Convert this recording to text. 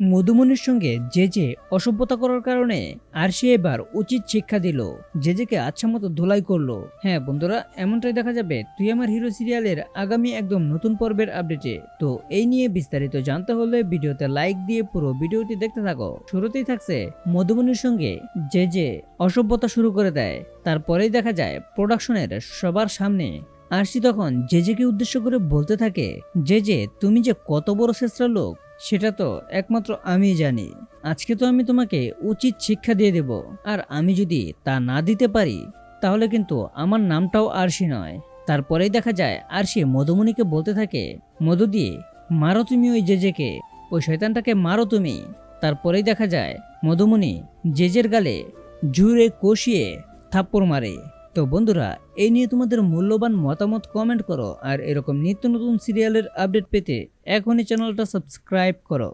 মধুমনির সঙ্গে যে যে অসভ্যতা করার কারণে আর সে এবার উচিত শিক্ষা দিল। যে যেকে আচ্ছা মতো ধুলাই করল। হ্যাঁ বন্ধুরা, এমনটাই দেখা যাবে। তুই আমার হিরো সিরিয়ালের আগামী একদম নতুন পর্বের আপডেটে। তো এই নিয়ে বিস্তারিত জানতে হলে ভিডিওতে লাইক দিয়ে পুরো ভিডিওটি দেখতে থাকো। শুরুতেই থাকছে মধুমনির সঙ্গে যে যে অসভ্যতা শুরু করে দেয়। তারপরেই দেখা যায় প্রোডাকশনের সবার সামনে। আরশি তখন যে জেকে উদ্দেশ্য করে বলতে থাকে যে যে তুমি যে কত বড় শ্রেষ্ঠ লোক সেটা তো একমাত্র আমি জানি। আজকে তো আমি তোমাকে উচিত শিক্ষা দিয়ে দেব। আর আমি যদি তা না দিতে পারি, তাহলে কিন্তু আমার নামটাও আরশি নয়। তারপরেই দেখা যায়, আরশি মধুমণিকে বলতে থাকে, মধু দিয়ে মারো তুমি ওই জেজেকে, ওই শয়তানটাকে মারো তুমি। তারপরেই দেখা যায়, মধুমণি জেজের গালে জুড়ে কষিয়ে থাপ্পড় মারে। তো বন্ধুরা, এই নিয়ে তোমাদের মূল্যবান মতামত কমেন্ট করো আর এরকম নিত্য নতুন সিরিয়ালের আপডেট পেতে এখনই চ্যানেলটা সাবস্ক্রাইব করো।